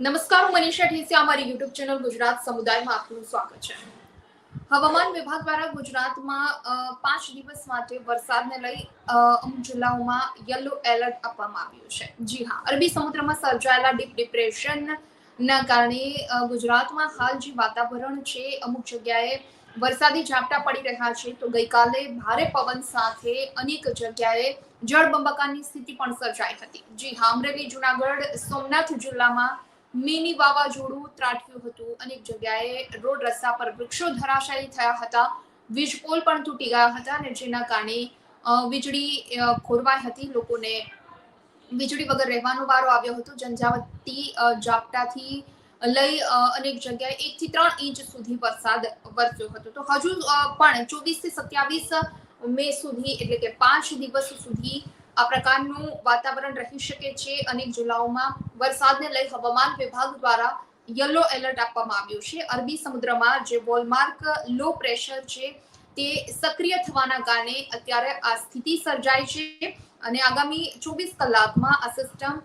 નમસ્કાર, હું મનીષા ઠેસિયા અમારી યુટ્યુબ ચેનલ ગુજરાત સમુદાયમાં આપનું સ્વાગત છે. હવામાન વિભાગ દ્વારા ગુજરાતમાં પાંચ દિવસ માટે વરસાદને લઈ અમુક જિલ્લાઓમાં યલો એલર્ટ આપવામાં આવ્યું છે. જી હા, અરબી સમુદ્રમાં સર્જાયેલા ડીપ ડિપ્રેશન ના કારણે ગુજરાતમાં હાલ જે વાતાવરણ છે, અમુક જગ્યાએ વરસાદી ઝાપટા પડી રહ્યા છે. તો ગઈકાલે ભારે પવન સાથે અનેક જગ્યાએ જળબંબાકારની સ્થિતિ પણ સર્જાઈ હતી. જી હા, અમરેલી, જુનાગઢ, સોમનાથ જિલ્લામાં મિની વાવાઝોડું ત્રાટક્યું હતું. અનેક જગ્યાએ રોડ રસ્તા પર વૃક્ષો ધરાશાયી થયા હતા. વીજ પોલ પણ તૂટી ગયા હતા અને જેના કારણે વીજળી ખોરવાઈ હતી. લોકોને વીજળી વગર રહેવાનો વારો આવ્યો હતો. જંજાવતી ઝાપટાથી લઈ અનેક જગ્યાએ એક થી ત્રણ ઇંચ સુધી વરસાદ વરસ્યો હતો. તો હજુ પણ ચોવીસથી સત્યાવીસ મે સુધી, એટલે કે પાંચ દિવસ સુધી આ પ્રકારનું વાતાવરણ રહી શકે છે અનેક જિલ્લાઓમાં વરસાદને લઈ હવામાન વિભાગ દ્વારા યલો એલર્ટ આપવામાં આવ્યું છે. અરબી સમુદ્રમાં જે વોલમાર્ક લો પ્રેશર છે તે સક્રિય થવાના કારણે અત્યારે આ સ્થિતિ સર્જાય છે અને આગામી ચોવીસ કલાકમાં આ સિસ્ટમ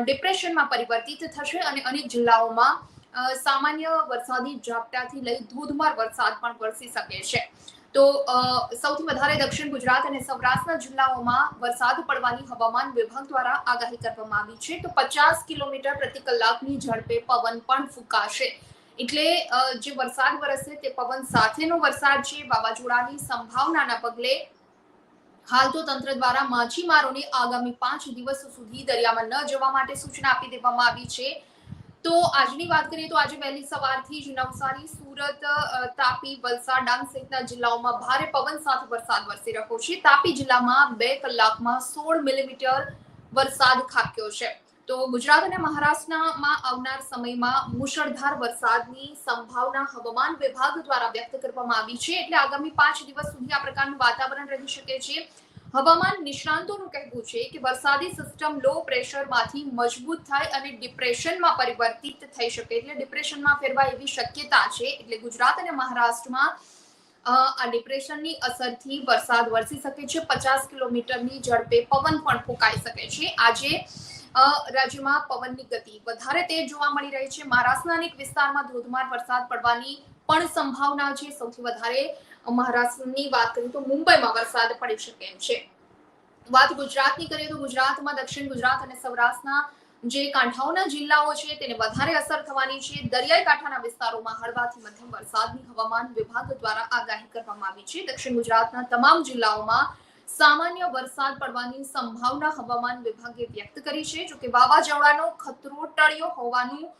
ડિપ્રેશનમાં પરિવર્તિત થશે અને અનેક જિલ્લાઓમાં સામાન્ય વરસાદી ઝાપટાથી લઈ ધોધમાર વરસાદ પણ વરસી શકે છે. તો સૌથી વધારે દક્ષિણ ગુજરાત અને સૌરાષ્ટ્રના જિલ્લાઓમાં વરસાદ પડવાની હવામાન વિભાગ દ્વારા આગાહી કરવામાં આવી છે. તો પચાસ કિલોમીટર પ્રતિ કલાકની ઝડપે પવન પણ ફૂંકાશે. એટલે જે વરસાદ વરસશે તે પવન સાથેનો વરસાદ છે. વાવાઝોડાની સંભાવનાના પગલે હાલ તો તંત્ર દ્વારા માછીમારોને આગામી પાંચ દિવસ સુધી દરિયામાં ન જવા માટે સૂચના આપી દેવામાં આવી છે. તો આજની વાત કરીએ તો આજે વહેલી સવારથી જ નવસારી, સુરત તાપી, વલસાડ, ડાંગ સહિતના જિલ્લાઓમાં ભારે પવન સાથે વરસાદ વરસી રહ્યો છે. તાપી જિલ્લામાં બે કલાકમાં સોળ મિલીમીટર વરસાદ ખાબક્યો છે. તો ગુજરાત અને મહારાષ્ટ્રમાં આવનાર સમયમાં મુશળધાર વરસાદની સંભાવના હવામાન વિભાગ દ્વારા વ્યક્ત કરવામાં આવી છે. એટલે આગામી પાંચ દિવસ સુધી આ પ્રકારનું વાતાવરણ રહી શકે છે. હવામાન નિષ્ણાંતોનું કહેવું છે કે વરસાદી સિસ્ટમ લો પ્રેશરમાંથી મજબૂત થાય અને ડિપ્રેશનમાં પરિવર્તિત થઈ શકે એટલે ડિપ્રેશનમાં ફેરવાય એવી શક્યતા છે એટલે ગુજરાત અને મહારાષ્ટ્રમાં આ ડિપ્રેશનની અસરથી વરસાદ વરસી શકે છે. પચાસ કિલોમીટરની ઝડપે પવન પણ ફૂંકાઈ શકે છે. આજે રાજ્યમાં પવનની ગતિ વધારે તેજ જોવા મળી રહી છે. મહારાષ્ટ્રના અનેક વિસ્તારમાં ધોધમાર વરસાદ પડવાની પણ સંભાવના છે. સૌથી વધારે મહારાષ્ટ્રની વાત કરીએ તો મુંબઈમાં વરસાદ પડી શકે એમ છે. વાત ગુજરાતની કરીએ તો ગુજરાતમાં, દક્ષિણ ગુજરાત અને સૌરાષ્ટ્રના જે કાંઠાઓના જિલ્લાઓ છે તેને વધારે અસર થવાની છે. દરિયાઈ કાંઠાના વિસ્તારોમાં હળવાથી મધ્યમ વરસાદની હવામાન વિભાગ દ્વારા આગાહી કરવામાં આવી છે. દક્ષિણ ગુજરાતના તમામ જિલ્લાઓમાં સામાન્ય વરસાદ પડવાની સંભાવના હવામાન વિભાગે વ્યક્ત કરી છે. જોકે વાવાઝોડાનો ખતરો ટળ્યો હોવાનું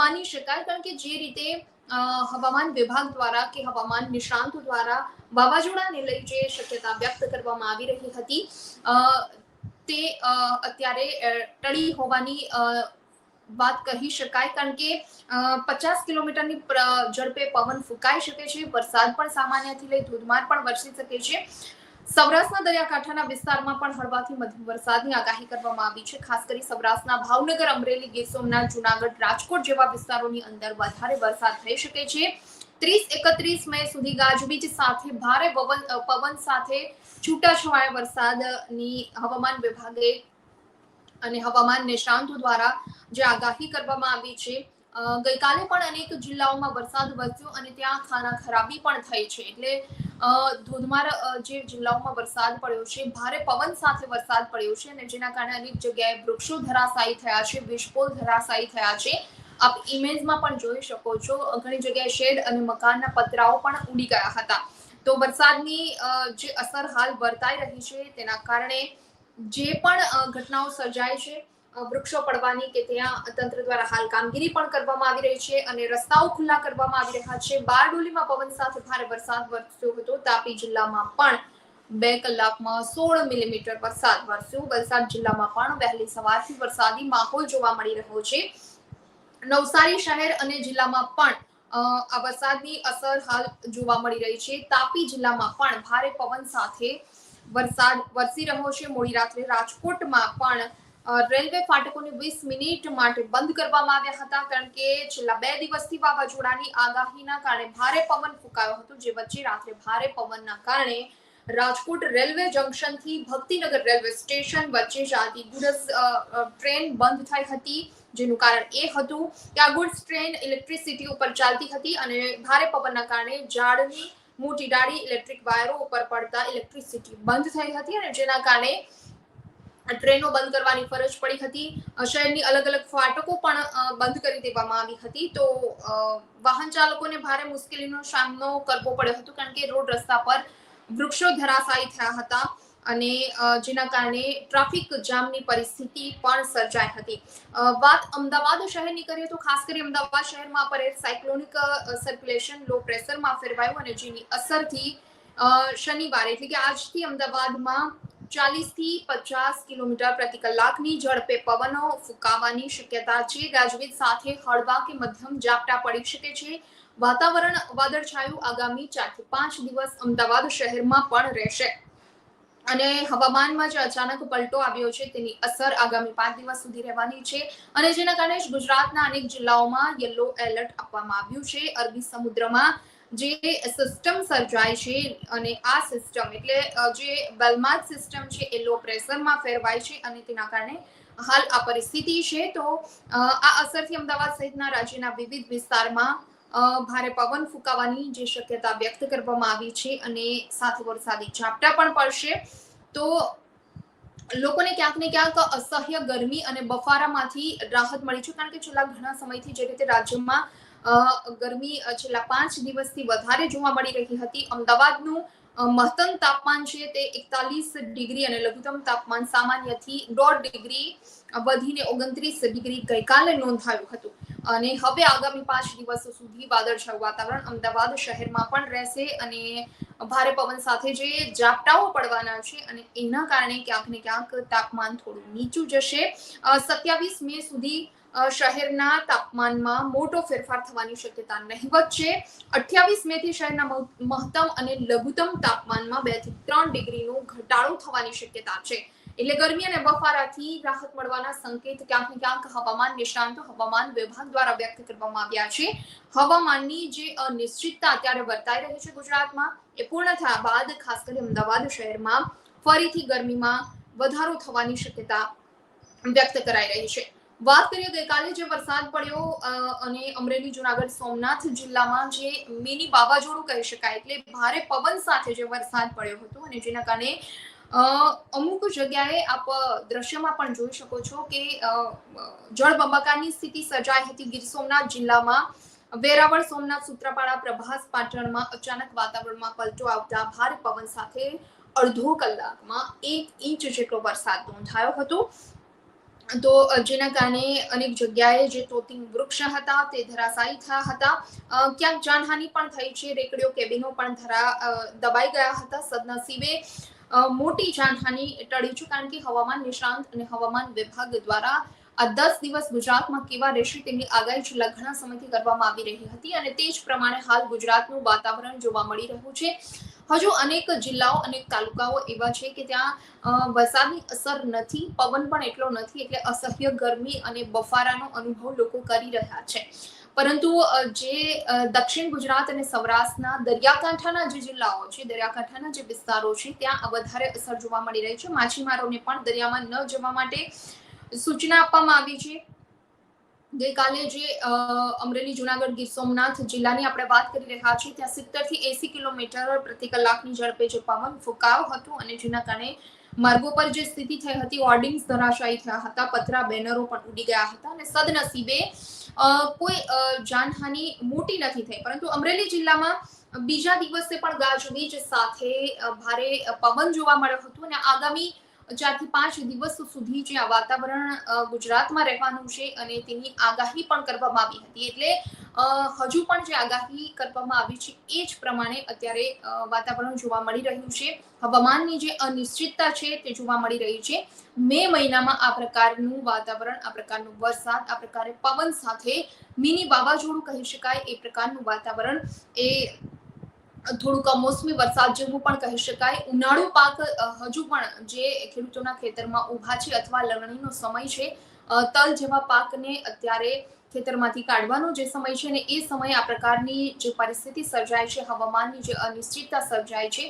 માની શકાય, કારણ કે જે રીતે હવામાન વિભાગ દ્વારા કે હવામાન નિષ્ણાંતો દ્વારા વાવાઝોડાને લઈ જે શક્યતા વ્યક્ત કરવામાં આવી રહી હતી તે અત્યારે ટળી હોવાની વાત કહી શકાય કારણ કે પચાસ કિલોમીટરની ઝડપે પવન ફૂંકાઈ શકે છે, વરસાદ પણ સામાન્યથી લઈ ધોધમાર પણ વરસી શકે છે. સૌરાષ્ટ્રના દરિયાકાંઠાના વિસ્તારમાં પણ હળવાથી મધ્યમ વરસાદની આગાહી કરવામાં આવી છે. ખાસ કરી સૌરાષ્ટ્રના ભાવનગર, અમરેલી, ગીર સોમનાથ, જુનાગઢ, રાજકોટ જેવા વિસ્તારોની અંદર વધારે વરસાદ થઈ શકે છે. ત્રીસ એકત્રીસ મે સુધી ગાજવીજ સાથે ભારે પવન પવન સાથે છૂટાછવાયા વરસાદની હવામાન વિભાગે અને હવામાન નિષ્ણાંતો દ્વારા જે આગાહી કરવામાં આવી છે. ગઈકાલે પણ અનેક જિલ્લાઓમાં વરસાદ વરસ્યો અને ત્યાં ખાના ખરાબી પણ થઈ છે. એટલે ધોધમાર જે જિલ્લાઓમાં વરસાદ પડ્યો છે, ભારે પવન સાથે વરસાદ પડ્યો છે અને જેના કારણે અનેક જગ્યાએ વૃક્ષો ધરાશાયી થયા છે વીજપોલ ધરાશાયી થયા છે. આપ ઇમેજમાં પણ જોઈ શકો છો, ઘણી જગ્યાએ શેડ અને મકાનના પતરાઓ પણ ઉડી ગયા હતા. તો વરસાદની જે અસર હાલ વર્તાઈ રહી છે, તેના કારણે જે પણ ઘટનાઓ સર્જાય છે વૃક્ષો પડવાની કે ત્યાં તંત્ર દ્વારા હાલ કામગીરી પણ કરવામાં આવી રહી છે અને રસ્તાઓ ખુલ્લા કરવામાં આવી રહ્યા છે. બારડોલીમાં પવન સાથે ભારે વરસાદ વરસ્યો હતો. તાપી જિલ્લામાં પણ બે કલાકમાં સોળ મિલીમીટર વરસાદ વરસ્યો. વલસાડ જિલ્લામાં પણ વહેલી સવારથી વરસાદી માહોલ જોવા મળી રહ્યો છે. નવસારી શહેર અને જિલ્લામાં પણ આ વરસાદની અસર હાલ જોવા મળી રહી છે. તાપી જિલ્લામાં પણ ભારે પવન સાથે વરસાદ વરસી રહ્યો છે. મોડી રાત્રે રાજકોટમાં પણ રેલવે ફાટકોને વીસ મિનિટ માટે બંધ કરવામાં આવ્યા હતા, કારણ કે છેલ્લા બે દિવસથી વાવાઝોડાની આગાહીના કારણે ભારે પવન ફૂંકાયો હતો, જે વચ્ચે રાત્રે ભારે પવનના કારણે રાજકોટ રેલવે જંકશનથી ભક્તિનગર રેલવે સ્ટેશન વચ્ચે ચાલતી ગુડ્સ ટ્રેન બંધ થઈ હતી, જેનું કારણ એ હતું કે આ ગુડ્સ ટ્રેન ઇલેક્ટ્રિસિટી ઉપર ચાલતી હતી અને ભારે પવનના કારણે ઝાડની મોટી ડાળી ઇલેક્ટ્રિક વાયરો ઉપર પડતા ઇલેક્ટ્રિસિટી બંધ થઈ હતી અને જેના કારણે ટ્રેનો બંધ કરવાની ફરજ પડી હતી. શહેરની અલગ અલગ ફાટકો પણ બંધ કરી દેવામાં આવી હતી. તો વાહન ચાલકોને ભારે મુશ્કેલીનો સામનો કરવો પડ્યો હતો કારણ કે રોડ રસ્તા પર વૃક્ષો ધરાશાયી થયા હતા અને જેના કારણે ટ્રાફિક જામની પરિસ્થિતિ પણ સર્જાઈ હતી. વાત અમદાવાદ શહેરની કરીએ તો ખાસ કરી અમદાવાદ શહેરમાં પર સાયક્લોનિક સર્ક્યુલેશન લો પ્રેશરમાં ફેરવાયું અને જેની અસરથી શનિવારે, એટલે કે આજથી અમદાવાદમાં ચાલીસથી પચાસ કિલોમીટર પ્રતિ કલાકની ઝડપે પવનો ફૂંકાવાની શક્યતા છે. ગાજવીજ સાથે હળવા કે મધ્યમ ઝાપટા પડી શકે છે. વાતાવરણ વાદળછાયું આગામી ચારથી પાંચ દિવસ અમદાવાદ શહેરમાં પણ રહેશે. અને હવામાનમાં જે અચાનક પલટો આવ્યો છે, તેની અસર આગામી પાંચ દિવસ સુધી રહેવાની છે. અને જેના કારણે ગુજરાતના અનેક જિલ્લાઓમાં યલો એલર્ટ આપવામાં આવ્યું છે. અરબી સમુદ્રમાં જે સિસ્ટમ સર્જાય છે અને આ સિસ્ટમ એટલે જે બેલમાર્ક સિસ્ટમ છે એ લો પ્રેશરમાં ફેરવાય છે અને તેના કારણે હાલ આ પરિસ્થિતિ છે. તો આ અસરથી અમદાવાદ સહિતના રાજ્યના વિવિધ વિસ્તારમાં ભારે પવન ફૂંકાવાની જે શક્યતા વ્યક્ત કરવામાં આવી છે અને સાથે વરસાદી ઝાપટા પણ પડશે. તો, લોકોને ક્યાંક ને ક્યાંક અસહ્ય ગરમી અને બફારામાંથી રાહત મળી છે. કારણ કે છેલ્લા ઘણા સમયથી જે રીતે રાજ્યમાં ગરમી છેલ્લા પાંચ દિવસથી વધારે જોવા મળી રહી હતી. અમદાવાદનું મહત્તમ તાપમાન છે તે એકતાલીસ ડિગ્રી અને લઘુત્તમ તાપમાન સામાન્યથી દોઢ ડિગ્રી વધીને ઓગણત્રીસ ડિગ્રી ગઈકાલે નોંધાયું હતું. અને હવે આગામી પાંચ દિવસ સુધી વાદળછાયું વાતાવરણ અમદાવાદ શહેરમાં પણ રહેશે અને ભારે પવન સાથે જે ઝાપટાઓ પડવાના છે અને એના કારણે ક્યાંક ને ક્યાંક તાપમાન થોડું નીચું જશે. સત્યાવીસ મે સુધી શહેરના તાપમાનમાં મોટો ફેરફાર થવાની શક્યતા નહીવત છે. અઠ્યાવીસ મે થી શહેરના મહત્તમ અને લઘુત્તમ તાપમાનમાં બેથી ત્રણ ડિગ્રીનો ઘટાડો થવાની શક્યતા છે. એટલે ગરમી અને બફારાથી રાહત મળવાના સંકેત ક્યાંક ને ક્યાંક હવામાન નિષ્ણાંતો હવામાન વિભાગ દ્વારા વ્યક્ત કરવામાં આવ્યા છે. હવામાનની જે અનિશ્ચિતતા અત્યારે વર્તાઈ રહી છે ગુજરાતમાં, એ પૂર્ણ થયા બાદ ખાસ કરી અમદાવાદ શહેરમાં ફરીથી ગરમીમાં વધારો થવાની શક્યતા વ્યક્ત કરાઈ રહી છે. વાત કરીએ ગઈકાલે જે વરસાદ પડ્યો અને અમરેલી, જુનાગઢ, સોમનાથ જિલ્લામાં જે મિની વાવાઝોડું કહી શકાય, એટલે ભારે પવન સાથે જે વરસાદ પડ્યો હતો અને જેના કારણે અમુક જગ્યાએ આપ દ્રશ્યમાં પણ જોઈ શકો છો કે જળ જળબંબાકારની સ્થિતિ સર્જાઈ હતી ગીર સોમનાથ જિલ્લામાં. વેરાવળ સોમનાથ સૂત્રાપાડા પ્રભાસ પાટણમાં અચાનક વાતાવરણમાં પલટો આવતા ભારે પવન સાથે અડધો કલાકમાં એક ઇંચ જેટલો વરસાદ નોંધાયો હતો. તો જેના કારણે અનેક જગ્યાએ જે તોતિંગ વૃક્ષ હતા તે ધરાશાયી થયા હતા. ક્યાંક જાનહાનિ પણ થઈ છે. રેકડીઓ, કેબિનો પણ ધરા દબાઈ ગયા હતા. સદનસીબે મોટી જાનહાની ટળી છે કારણ કે હવામાન નિષ્ણાંત અને હવામાન વિભાગ દ્વારા આ દસ દિવસ ગુજરાતમાં કેવા રહેશે તેની આગાહી છેલ્લા ઘણા સમયથી કરવામાં આવી રહી હતી અને તે જ પ્રમાણે હાલ ગુજરાતનું વાતાવરણ જોવા મળી રહ્યું છે. હજુ અનેક જિલ્લાઓ અનેક તાલુકાઓ એવા છે કે ત્યાં વરસાદની અસર નથી, પવન પણ એટલો નથી એટલે અસહ્ય ગરમી અને બફારાનો અનુભવ લોકો કરી રહ્યા છે. પરંતુ જે દક્ષિણ ગુજરાત અને સૌરાષ્ટ્રના દરિયાકાંઠાના જે જિલ્લાઓ છે, દરિયાકાંઠાના જે વિસ્તારો છે, ત્યાં વધારે અસર જોવા મળી રહી છે. માછીમારોને પણ દરિયામાં ન જવા માટે સૂચના આપવામાં આવી છે. ગઈકાલે જે અમરેલી જુનાગઢ ગીર સોમનાથ જિલ્લાની આપણે વાત કરી રહ્યા છીએ, ત્યાં સિત્તેરથી એસી કિલોમીટર પ્રતિ કલાકની ઝડપે જે પવન ફૂંકાયો હતો અને જેના કારણે માર્ગો પર જે સ્થિતિ થઈ હતી, હોર્ડિંગ્સ ધરાશાયી થયા હતા, પતરા બેનરો પણ ઉડી ગયા હતા અને સદનસીબે કોઈ જાનહાનિ મોટી નથી થઈ. પરંતુ અમરેલી જિલ્લામાં બીજા દિવસે પણ ગાજવીજ સાથે ભારે પવન જોવા મળ્યો હતો અને આગામી ચારથી પાંચ દિવસ સુધી જે આ વાતાવરણ ગુજરાતમાં રહેવાનું છે અને તેની આગાહી પણ કરવામાં આવી હતી. એટલે હજુ પણ જે આગાહી કરવામાં આવી છે એ જ પ્રમાણે અત્યારે વાતાવરણ જોવા મળી રહ્યું છે. હવામાનની જે અનિશ્ચિતતા છે તે જોવા મળી રહી છે. મે મહિનામાં આ પ્રકારનું વાતાવરણ, આ પ્રકારનો વરસાદ, આ પ્રકારે પવન સાથે મિની વાવાઝોડું કહી શકાય, એ પ્રકારનું વાતાવરણ એ થોડું કમોસમી વરસાદ જેવું પણ કહી શકાય. ઉનાળુ પાક હજુ પણ જે ખેડૂતોના ખેતરમાં ઊભા છે અથવા લણણીનો સમય છે તલ જેવા પાકને અત્યારે ખેતરમાંથી કાઢવાનો જે સમય છે ને એ સમયે આ પ્રકારની જે પરિસ્થિતિ સર્જાય છે, હવામાનની જે અનિશ્ચિતતા સર્જાય છે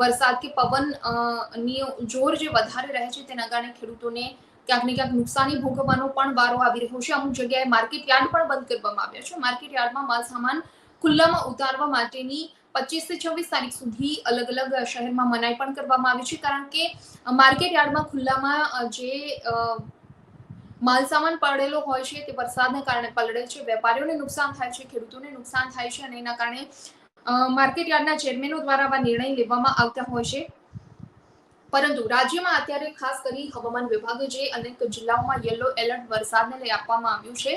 વરસાદ કે પવનની જોર જે વધારે રહે છે તેના કારણે ખેડૂતોને ક્યાંક ને ક્યાંક નુકસાની ભોગવવાનો પણ વારો આવી રહ્યો છે. અમુક જગ્યાએ માર્કેટ યાર્ડ પણ બંધ કરવામાં આવ્યા છે. માર્કેટ યાર્ડમાં માલ સામાન ખુલ્લામાં ઉતારવા માટેની પચીસથી છવ્વીસ તારીખ સુધી અલગ અલગ શહેરમાં મનાઈ પણ કરવામાં આવી છે કારણ કે માર્કેટ યાર્ડમાં ખુલ્લામાં જે અ, માલ પડેલો હોય છે તે વરસાદને કારણે પલળે છે વેપારીઓને નુકસાન થાય છે ખેડૂતોને નુકસાન થાય છે અને એના કારણે માર્કેટ યાર્ડના ચેરમેનો દ્વારા આવા નિર્ણય લેવામાં આવતા હોય છે. પરંતુ રાજ્યમાં અત્યારે ખાસ કરી હવામાન વિભાગે જે અનેક જિલ્લાઓમાં યલો એલર્ટ વરસાદને લઈ આપવામાં આવ્યું છે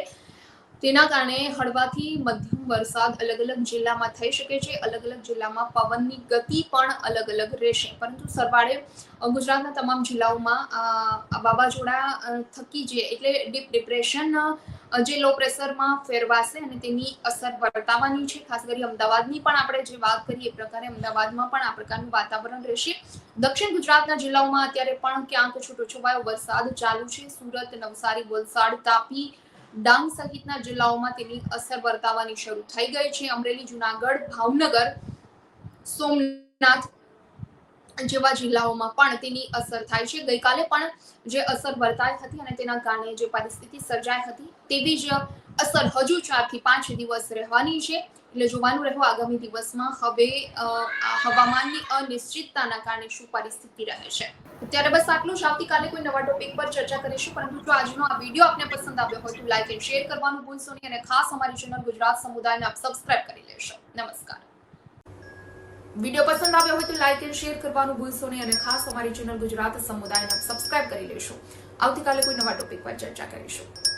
તેના કારણે હળવાથી મધ્યમ વરસાદ અલગ અલગ જિલ્લામાં થઈ શકે છે. અલગ અલગ જિલ્લામાં પવનની ગતિ પણ અલગ અલગ રહેશે. પરંતુ સરવાળે ગુજરાતના તમામ જિલ્લાઓમાં વાવાઝોડા થકી જે એટલે ડીપ ડિપ્રેશન જે લો પ્રેશરમાં ફેરવાશે અને તેની અસર વર્તાવાની છે. ખાસ કરી અમદાવાદની પણ આપણે જે વાત કરીએ, એ પ્રકારે અમદાવાદમાં પણ આ પ્રકારનું વાતાવરણ રહેશે. દક્ષિણ ગુજરાતના જિલ્લાઓમાં અત્યારે પણ ક્યાંક છૂટોછવાયો વરસાદ ચાલુ છે. સુરત, નવસારી, વલસાડ, તાપી ડાંગ સહિતના જિલ્લાઓમાં તેની અસર વર્તાવાની શરૂ થઈ ગઈ છે. અમરેલી, જુનાગઢ, ભાવનગર, સોમનાથ જેવા જિલ્લાઓમાં પણ તેની અસર થાય છે. ગઈકાલે પણ જે અસર વર્તાઈ હતી અને તેના કારણે જે પરિસ્થિતિ સર્જાઈ હતી તેવી જ અસર હજુ ચારથી પાંચ દિવસ રહેવાની છે. એટલે જોવાનું રહ્યું આગામી દિવસમાં હવે હવામાનની અનિશ્ચિતતાના કારણે શું પરિસ્થિતિ રહે છે. ત્યારે બસ આટલું જ. આવતીકાલે કોઈ નવા ટોપિક પર ચર્ચા કરીશું. પરંતુ જો આજનો આ વીડિયો આપને પસંદ આવ્યો હોય તો લાઈક એન્ડ શેર કરવાનું ભૂલશો નહીં અને ખાસ અમારી ચેનલ ગુજરાત સમુદાયને આપ સબસ્ક્રાઇબ કરી લેશો નમસ્કાર. વીડિયો પસંદ આવ્યો હોય તો લાઈક એન્ડ શેર કરવાનું ભૂલશો નહીં અને ખાસ અમારી ચેનલ ગુજરાત સમુદાયને સબસ્ક્રાઇબ કરી લેશો આવતીકાલે કોઈ નવા ટોપિક પર ચર્ચા કરીશું.